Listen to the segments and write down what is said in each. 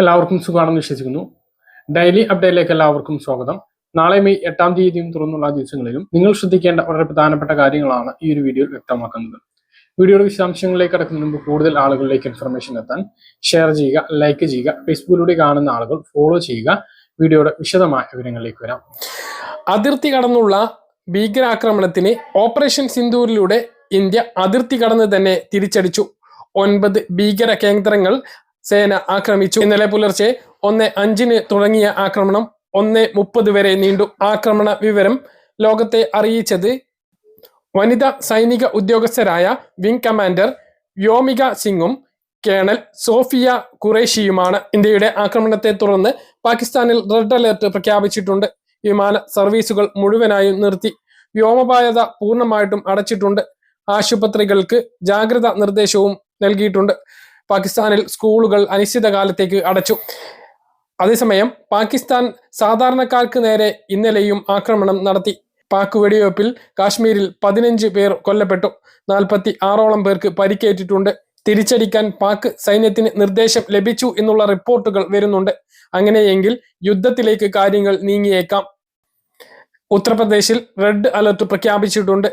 എല്ലാവർക്കും സുഖമാണെന്ന് വിശ്വസിക്കുന്നു. ഡെയിലി അപ്ഡേറ്റിലേക്ക് എല്ലാവർക്കും സ്വാഗതം. നാളെ മെയ് എട്ടാം തീയതിയും തുറന്നുള്ള ദിവസങ്ങളിലും നിങ്ങൾ ശ്രദ്ധിക്കേണ്ട വളരെ പ്രധാനപ്പെട്ട കാര്യങ്ങളാണ് ഈ ഒരു വീഡിയോയിൽ വ്യക്തമാക്കുന്നത്. വീഡിയോയുടെ വിശദാംശങ്ങളിലേക്ക് കടക്കുന്നതിന് മുമ്പ് കൂടുതൽ ആളുകളിലേക്ക് ഇൻഫർമേഷൻ എത്താൻ ഷെയർ ചെയ്യുക ലൈക്ക് ചെയ്യുക ഫേസ്ബുക്കിലൂടെ കാണുന്ന ആളുകൾ ഫോളോ ചെയ്യുക. വീഡിയോയുടെ വിശദമായ വിവരങ്ങളിലേക്ക് വരാം. അതിർത്തി കടന്നുള്ള ഭീകരാക്രമണത്തിന് ഓപ്പറേഷൻ സിന്ധൂരിലൂടെ ഇന്ത്യ അതിർത്തി കടന്ന് തന്നെ തിരിച്ചടിച്ചു. ഒൻപത് ഭീകര കേന്ദ്രങ്ങൾ സേന ആക്രമിച്ചു. ഇന്നലെ പുലർച്ചെ ഒന്ന് അഞ്ചിന് തുടങ്ങിയ ആക്രമണം ഒന്ന് മുപ്പത് വരെ നീണ്ടു. ആക്രമണ വിവരം ലോകത്തെ അറിയിച്ചത് വനിതാ സൈനിക ഉദ്യോഗസ്ഥരായ വിംഗ് കമാൻഡർ വ്യോമിക സിംഗും കേണൽ സോഫിയ ഖുറേഷിയുമാണ്. ഇന്ത്യയുടെ ആക്രമണത്തെ തുടർന്ന് പാകിസ്ഥാനിൽ റെഡ് അലേർട്ട് പ്രഖ്യാപിച്ചിട്ടുണ്ട്. വിമാന സർവീസുകൾ മുഴുവനായും നിർത്തി. വ്യോമപായത പൂർണമായിട്ടും അടച്ചിട്ടുണ്ട്. ആശുപത്രികൾക്ക് ജാഗ്രതാ നിർദ്ദേശവും നൽകിയിട്ടുണ്ട്. പാകിസ്ഥാനിൽ സ്കൂളുകൾ അനിശ്ചിതകാലത്തേക്ക് അടച്ചു. അതേസമയം പാകിസ്ഥാൻ സാധാരണക്കാർക്ക് നേരെ ഇന്നലെയും ആക്രമണം നടത്തി. പാക് വെടിവയ്പ്പിൽ കാശ്മീരിൽ പതിനഞ്ച് പേർ കൊല്ലപ്പെട്ടു. നാൽപ്പത്തി ആറോളം പേർക്ക് പരിക്കേറ്റിട്ടുണ്ട്. തിരിച്ചടിക്കാൻ പാക് സൈന്യത്തിന് നിർദ്ദേശം ലഭിച്ചു എന്നുള്ള റിപ്പോർട്ടുകൾ വരുന്നുണ്ട്. അങ്ങനെയെങ്കിൽ യുദ്ധത്തിലേക്ക് കാര്യങ്ങൾ നീങ്ങിയേക്കാം. ഉത്തർപ്രദേശിൽ റെഡ് അലർട്ട് പ്രഖ്യാപിച്ചിട്ടുണ്ട്.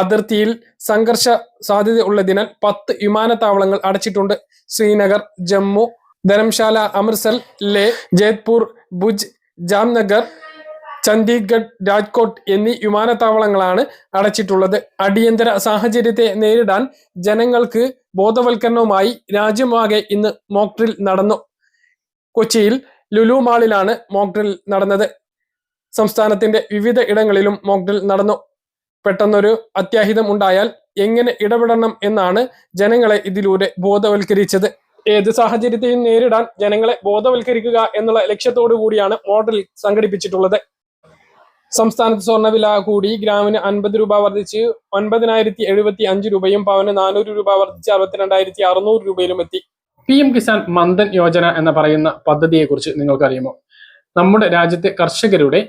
അതിർത്തിയിൽ സംഘർഷ സാധ്യത ഉള്ളതിനാൽ പത്ത് വിമാനത്താവളങ്ങൾ അടച്ചിട്ടുണ്ട്. ശ്രീനഗർ ജമ്മു ധരംശാല അമൃത്സർ ലേ ജയ്പൂർ ഭുജ് ജാംനഗർ ചണ്ഡീഗഡ് രാജ്കോട്ട് എന്നീ വിമാനത്താവളങ്ങളാണ് അടച്ചിട്ടുള്ളത്. അടിയന്തര സാഹചര്യത്തെ നേരിടാൻ ജനങ്ങൾക്ക് ബോധവൽക്കരണവുമായി രാജ്യമാകെ ഇന്ന് മോക്ട്രിൽ നടന്നു. കൊച്ചിയിൽ ലുലു മാളിലാണ് മോക്ട്രിൽ നടന്നത്. സംസ്ഥാനത്തിന്റെ വിവിധ ഇടങ്ങളിലും മോക്ട്രിൽ നടന്നു. പെട്ടെന്നൊരു അത്യാഹിതം ഉണ്ടായാൽ എങ്ങനെ ഇടപെടണം എന്നാണ് ജനങ്ങളെ ഇതിലൂടെ ബോധവൽക്കരിച്ചത്. ഏത് സാഹചര്യത്തെയും നേരിടാൻ ജനങ്ങളെ ബോധവൽക്കരിക്കുക എന്നുള്ള ലക്ഷ്യത്തോടു കൂടിയാണ് മോഡൽ സംഘടിപ്പിച്ചിട്ടുള്ളത്. സംസ്ഥാനത്ത് സ്വർണവില കൂടി. ഗ്രാമിന് അൻപത് രൂപ വർദ്ധിച്ച് ഒൻപതിനായിരത്തി എഴുപത്തി അഞ്ച് രൂപയും പവന് നാനൂറ് രൂപ വർദ്ധിച്ച് അറുപത്തിരണ്ടായിരത്തി അറുന്നൂറ് രൂപയിലും എത്തി. പി എം കിസാൻ മന്ദൻ യോജന എന്ന് പറയുന്ന പദ്ധതിയെക്കുറിച്ച് നിങ്ങൾക്കറിയുമോ? നമ്മുടെ രാജ്യത്തെ കർഷകരുടെ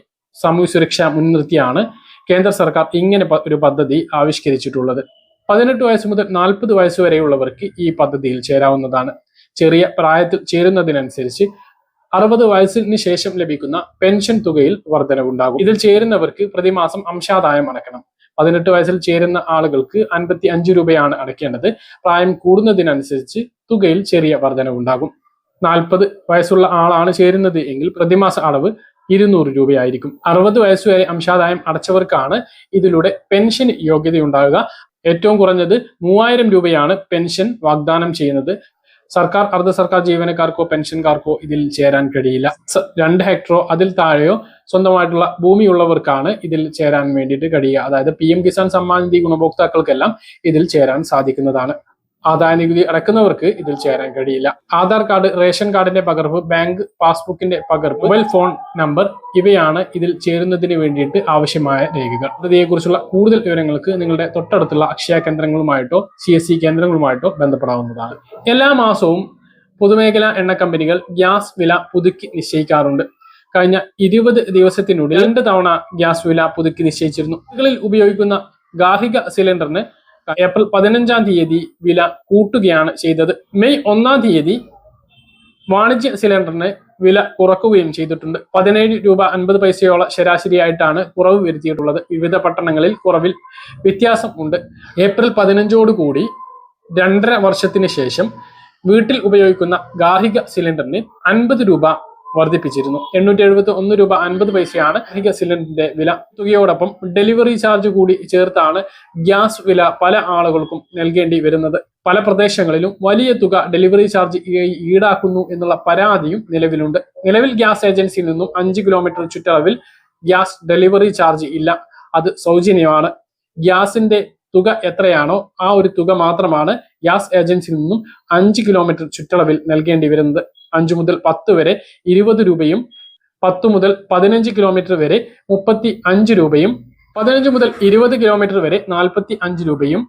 സാമൂഹ്യ സുരക്ഷ മുൻനിർത്തിയാണ് കേന്ദ്ര സർക്കാർ ഇങ്ങനെ ഒരു പദ്ധതി ആവിഷ്കരിച്ചിട്ടുള്ളത്. പതിനെട്ട് വയസ്സ് മുതൽ നാൽപ്പത് വയസ്സ് വരെയുള്ളവർക്ക് ഈ പദ്ധതിയിൽ ചേരാവുന്നതാണ്. ചെറിയ പ്രായത്തിൽ ചേരുന്നതിനനുസരിച്ച് അറുപത് വയസ്സിന് ശേഷം ലഭിക്കുന്ന പെൻഷൻ തുകയിൽ വർധനവുണ്ടാകും. ഇതിൽ ചേരുന്നവർക്ക് പ്രതിമാസം അംശാദായം അടയ്ക്കണം പതിനെട്ട് വയസ്സിൽ ചേരുന്ന ആളുകൾക്ക് അൻപത്തി അഞ്ച് രൂപയാണ് അടയ്ക്കേണ്ടത്. പ്രായം കൂടുന്നതിനനുസരിച്ച് തുകയിൽ ചെറിയ വർധനവുണ്ടാകും. നാൽപ്പത് വയസ്സുള്ള ആളാണ് ചേരുന്നത് എങ്കിൽ പ്രതിമാസ അളവ് ഇരുന്നൂറ് രൂപയായിരിക്കും. അറുപത് വയസ്സ് വരെ അംശാദായം അടച്ചവർക്കാണ് ഇതിലൂടെ പെൻഷൻ യോഗ്യതയുണ്ടാകുക ഏറ്റവും കുറഞ്ഞത് മൂവായിരം രൂപയാണ് പെൻഷൻ വാഗ്ദാനം ചെയ്യുന്നത്. സർക്കാർ അർദ്ധ സർക്കാർ ജീവനക്കാർക്കോ പെൻഷൻകാർക്കോ ഇതിൽ ചേരാൻ കഴിയില്ല. രണ്ട് ഹെക്ടറോ അതിൽ താഴെയോ സ്വന്തമായിട്ടുള്ള ഭൂമിയുള്ളവർക്കാണ് ഇതിൽ ചേരാൻ വേണ്ടിയിട്ട് കഴിയുക. അതായത് പി എം കിസാൻ സമ്മാൻ നിധി ഗുണഭോക്താക്കൾക്കെല്ലാം ഇതിൽ ചേരാൻ സാധിക്കുന്നതാണ്. ആദായ നികുതി അടക്കുന്നവർക്ക് ഇതിൽ ചേരാൻ കഴിയില്ല. ആധാർ കാർഡ് റേഷൻ കാർഡിന്റെ പകർപ്പ് ബാങ്ക് പാസ്ബുക്കിന്റെ പകർപ്പ് മൊബൈൽ ഫോൺ നമ്പർ ഇവയാണ് ഇതിൽ ചേരുന്നതിന് വേണ്ടിയിട്ട് ആവശ്യമായ രേഖകൾ. പദ്ധതിയെക്കുറിച്ചുള്ള കൂടുതൽ വിവരങ്ങൾക്ക് നിങ്ങളുടെ തൊട്ടടുത്തുള്ള അക്ഷയ കേന്ദ്രങ്ങളുമായിട്ടോ സി എസ് സി കേന്ദ്രങ്ങളുമായിട്ടോ ബന്ധപ്പെടാവുന്നതാണ്. എല്ലാ മാസവും പൊതുമേഖലാ എണ്ണ കമ്പനികൾ ഗ്യാസ് വില പുതുക്കി നിശ്ചയിക്കാറുണ്ട്. കഴിഞ്ഞ ഇരുപത് ദിവസത്തിനുള്ളിൽ രണ്ട് തവണ ഗ്യാസ് വില പുതുക്കി നിശ്ചയിച്ചിരുന്നു. ഉപയോഗിക്കുന്ന ഗാർഹിക സിലിണ്ടറിന് ഏപ്രിൽ പതിനഞ്ചാം തീയതി വില കൂട്ടുകയാണ് ചെയ്തത്. മെയ് ഒന്നാം തീയതി വാണിജ്യ സിലിണ്ടറിന് വില കുറക്കുകയും ചെയ്തിട്ടുണ്ട്. പതിനേഴ് രൂപ അൻപത് പൈസയോളം ശരാശരിയായിട്ടാണ് കുറവ് വരുത്തിയിട്ടുള്ളത്. വിവിധ പട്ടണങ്ങളിൽ കുറവിൽ വ്യത്യാസം ഉണ്ട്. ഏപ്രിൽ പതിനഞ്ചോടുകൂടി രണ്ടര വർഷത്തിന് ശേഷം വീട്ടിൽ ഉപയോഗിക്കുന്ന ഗാർഹിക സിലിണ്ടറിന് അൻപത് രൂപ വർദ്ധിപ്പിച്ചിരുന്നു. എണ്ണൂറ്റി എഴുപത്തി ഒന്ന് രൂപ അൻപത് പൈസയാണ് അധിക സിലിണ്ടറിന്റെ വില. തുകയോടൊപ്പം ഡെലിവറി ചാർജ് കൂടി ചേർത്താണ് ഗ്യാസ് വില പല ആളുകൾക്കും നൽകേണ്ടി വരുന്നത്. പല പ്രദേശങ്ങളിലും വലിയ തുക ഡെലിവറി ചാർജ് ഈടാക്കുന്നു എന്നുള്ള പരാതിയും നിലവിലുണ്ട്. നിലവിൽ ഗ്യാസ് ഏജൻസിയിൽ നിന്നും അഞ്ച് കിലോമീറ്റർ ചുറ്റളവിൽ ഗ്യാസ് ഡെലിവറി ചാർജ് ഇല്ല. അത് സൗജന്യമാണ്. ഗ്യാസിന്റെ തുക എത്രയാണോ ആ ഒരു തുക മാത്രമാണ് ഗ്യാസ് ഏജൻസിയിൽ നിന്നും അഞ്ച് കിലോമീറ്റർ ചുറ്റളവിൽ നൽകേണ്ടി വരുന്നത്. അഞ്ചു മുതൽ പത്ത് വരെ ഇരുപത് രൂപയും പത്ത് മുതൽ പതിനഞ്ച് കിലോമീറ്റർ വരെ മുപ്പത്തി അഞ്ച് രൂപയും പതിനഞ്ച് മുതൽ ഇരുപത് കിലോമീറ്റർ വരെ നാൽപ്പത്തി അഞ്ച് രൂപയും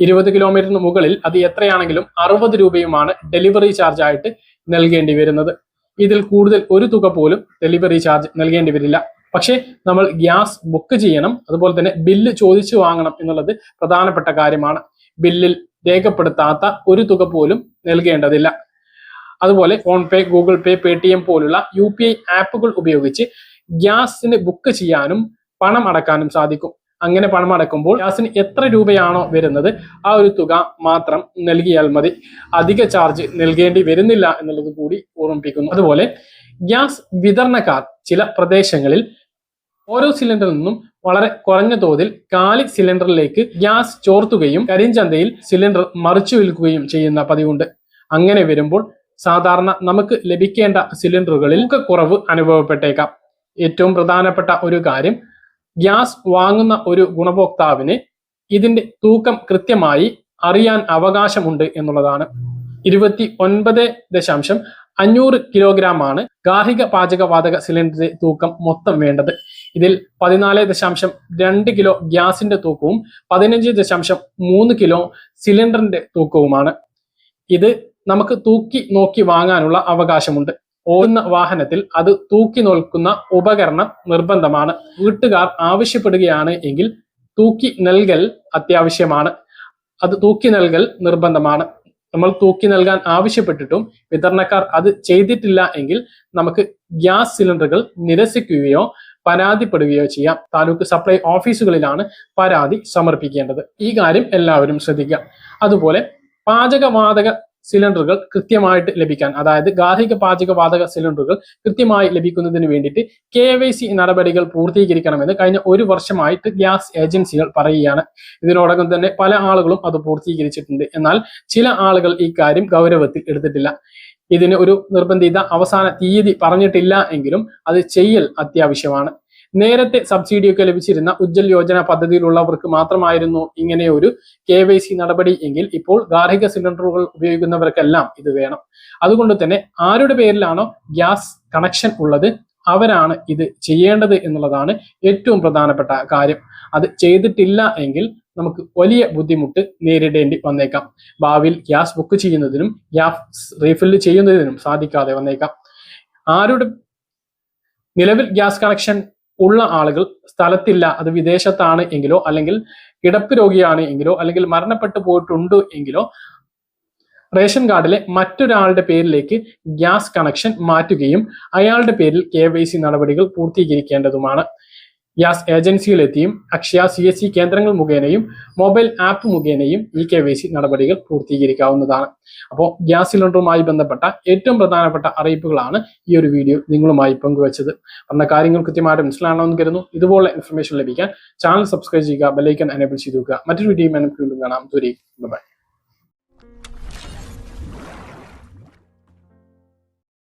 ഇരുപത് കിലോമീറ്ററിന് മുകളിൽ അത് എത്രയാണെങ്കിലും അറുപത് രൂപയുമാണ് ഡെലിവറി ചാർജ് ആയിട്ട് നൽകേണ്ടി വരുന്നത്. ഇതിൽ കൂടുതൽ ഒരു തുക പോലും ഡെലിവറി ചാർജ് നൽകേണ്ടി വരില്ല. പക്ഷേ നമ്മൾ ഗ്യാസ് ബുക്ക് ചെയ്യണം അതുപോലെ തന്നെ ബില്ല് ചോദിച്ചു വാങ്ങണം എന്നുള്ളത് പ്രധാനപ്പെട്ട കാര്യമാണ്. ബില്ലിൽ രേഖപ്പെടുത്താത്ത ഒരു തുക പോലും നൽകേണ്ടതില്ല. അതുപോലെ PhonePe Google Pay Paytm പോലുള്ള യു പി ഐ ആപ്പുകൾ ഉപയോഗിച്ച് ഗ്യാസിന് ബുക്ക് ചെയ്യാനും പണം അടക്കാനും സാധിക്കും. അങ്ങനെ പണം അടക്കുമ്പോൾ ഗ്യാസിന് എത്ര രൂപയാണോ വരുന്നത് ആ ഒരു തുക മാത്രം നൽകിയാൽ മതി. അധിക ചാർജ് നൽകേണ്ടി വരുന്നില്ല എന്നുള്ളത് കൂടി ഓർമ്മിപ്പിക്കുന്നു. അതുപോലെ ഗ്യാസ് വിതരണക്കാർ ചില പ്രദേശങ്ങളിൽ ഓരോ സിലിണ്ടറിൽ നിന്നും വളരെ കുറഞ്ഞ തോതിൽ കാലി സിലിണ്ടറിലേക്ക് ഗ്യാസ് ചോർത്തുകയും കരിഞ്ചന്തയിൽ സിലിണ്ടർ മറിച്ചു വിൽക്കുകയും ചെയ്യുന്ന പതിവുണ്ട്. അങ്ങനെ വരുമ്പോൾ സാധാരണ നമുക്ക് ലഭിക്കേണ്ട സിലിണ്ടറുകളിൽ കുറവ് അനുഭവപ്പെട്ടേക്കാം. ഏറ്റവും പ്രധാനപ്പെട്ട ഒരു കാര്യം ഗ്യാസ് വാങ്ങുന്ന ഒരു ഗുണഭോക്താവിന് ഇതിന്റെ തൂക്കം കൃത്യമായി അറിയാൻ അവകാശമുണ്ട് എന്നുള്ളതാണ്. ഇരുപത്തി ഒൻപത് ദശാംശം അഞ്ഞൂറ് കിലോഗ്രാം ആണ് ഗാർഹിക പാചകവാതക സിലിണ്ടറിന്റെ തൂക്കം മൊത്തം വേണ്ടത്. ഇതിൽ പതിനാല് ദശാംശം രണ്ട് കിലോ ഗ്യാസിന്റെ തൂക്കവും പതിനഞ്ച് ദശാംശം മൂന്ന് കിലോ സിലിണ്ടറിന്റെ തൂക്കവുമാണ്. ഇത് നമുക്ക് തൂക്കി നോക്കി വാങ്ങാനുള്ള അവകാശമുണ്ട്. ഓടുന്ന വാഹനത്തിൽ അത് തൂക്കി നോക്കുന്ന ഉപകരണം നിർബന്ധമാണ്. വീട്ടുകാർ ആവശ്യപ്പെടുകയാണ് എങ്കിൽ തൂക്കി നൽകൽ അത്യാവശ്യമാണ്. അത് തൂക്കി നൽകൽ നിർബന്ധമാണ്. നമ്മൾ തൂക്കി നൽകാൻ ആവശ്യപ്പെട്ടിട്ടും വിതരണക്കാർ അത് ചെയ്തിട്ടില്ല എങ്കിൽ നമുക്ക് ഗ്യാസ് സിലിണ്ടറുകൾ നിരസിക്കുകയോ പരാതിപ്പെടുകയോ ചെയ്യാം. താലൂക്ക് സപ്ലൈ ഓഫീസുകളിലാണ് പരാതി സമർപ്പിക്കേണ്ടത്. ഈ കാര്യം എല്ലാവരും ശ്രദ്ധിക്കുക. അതുപോലെ പാചകവാതക സിലിണ്ടറുകൾ കൃത്യമായിട്ട് ലഭിക്കാൻ അതായത് ഗാർഹിക പാചക വാതക സിലിണ്ടറുകൾ കൃത്യമായി ലഭിക്കുന്നതിന് വേണ്ടിയിട്ട് കെ വൈ സി നടപടികൾ പൂർത്തീകരിക്കണമെന്ന് കഴിഞ്ഞ ഒരു വർഷമായിട്ട് ഗ്യാസ് ഏജൻസികൾ പറയുകയാണ്. ഇതിനോടകം തന്നെ പല ആളുകളും അത് പൂർത്തീകരിച്ചിട്ടുണ്ട്. എന്നാൽ ചില ആളുകൾ ഈ കാര്യം ഗൗരവത്തിൽ എടുത്തിട്ടില്ല. ഇതിന് ഒരു നിർബന്ധിത അവസാന തീയതി പറഞ്ഞിട്ടില്ല എങ്കിലും അത് ചെയ്യൽ അത്യാവശ്യമാണ്. നേരത്തെ സബ്സിഡിയൊക്കെ ലഭിച്ചിരുന്ന ഉജ്ജൽ യോജന പദ്ധതിയിലുള്ളവർക്ക് മാത്രമായിരുന്നു ഇങ്ങനെ ഒരു കെ വൈ സി നടപടി എങ്കിൽ ഇപ്പോൾ ഗാർഹിക സിലിണ്ടറുകൾ ഉപയോഗിക്കുന്നവർക്കെല്ലാം ഇത് വേണം. അതുകൊണ്ട് തന്നെ ആരുടെ പേരിലാണോ ഗ്യാസ് കണക്ഷൻ ഉള്ളത് അവരാണ് ഇത് ചെയ്യേണ്ടത് എന്നുള്ളതാണ് ഏറ്റവും പ്രധാനപ്പെട്ട കാര്യം. അത് ചെയ്തിട്ടില്ല എങ്കിൽ നമുക്ക് വലിയ ബുദ്ധിമുട്ട് നേരിടേണ്ടി വന്നേക്കാം. ഭാവിയിൽ ഗ്യാസ് ബുക്ക് ചെയ്യുന്നതിനും ഗ്യാസ് റീഫില്ല് ചെയ്യുന്നതിനും സാധിക്കാതെ വന്നേക്കാം. ആരുടെ നിലവിൽ ഗ്യാസ് കണക്ഷൻ ഉള്ള ആളുകൾ സ്ഥലത്തില്ല അത് വിദേശത്താണ് എങ്കിലോ അല്ലെങ്കിൽ കിടപ്പ് രോഗിയാണ് എങ്കിലോ അല്ലെങ്കിൽ മരണപ്പെട്ടു പോയിട്ടുണ്ട് എങ്കിലോ റേഷൻ കാർഡിലെ മറ്റൊരാളുടെ പേരിലേക്ക് ഗ്യാസ് കണക്ഷൻ മാറ്റുകയും അയാളുടെ പേരിൽ കെ വൈ സി നടപടികൾ പൂർത്തീകരിക്കേണ്ടതുമാണ്. ഗ്യാസ് ഏജൻസിയിലെത്തിയും അക്ഷയ സി എസ് സി കേന്ദ്രങ്ങൾ മുഖേനയും മൊബൈൽ ആപ്പ് മുഖേനയും ഇ കെ വൈ സി നടപടികൾ പൂർത്തീകരിക്കാവുന്നതാണ്. അപ്പോൾ ഗ്യാസ് സിലിണ്ടറുമായി ബന്ധപ്പെട്ട ഏറ്റവും പ്രധാനപ്പെട്ട അറിയിപ്പുകളാണ് ഈ ഒരു വീഡിയോ നിങ്ങളുമായി പങ്കുവച്ചത്. പറഞ്ഞ കാര്യങ്ങൾ കൃത്യമായിട്ട് മനസ്സിലാണെന്ന് കരുതുന്നു. ഇതുപോലെ ഇൻഫർമേഷൻ ലഭിക്കാൻ ചാനൽ സബ്സ്ക്രൈബ് ചെയ്യുക ബെല്ലൈക്കൻ എനേബിൾ ചെയ്തു മറ്റൊരു വീഡിയോ കാണാം. ബൈ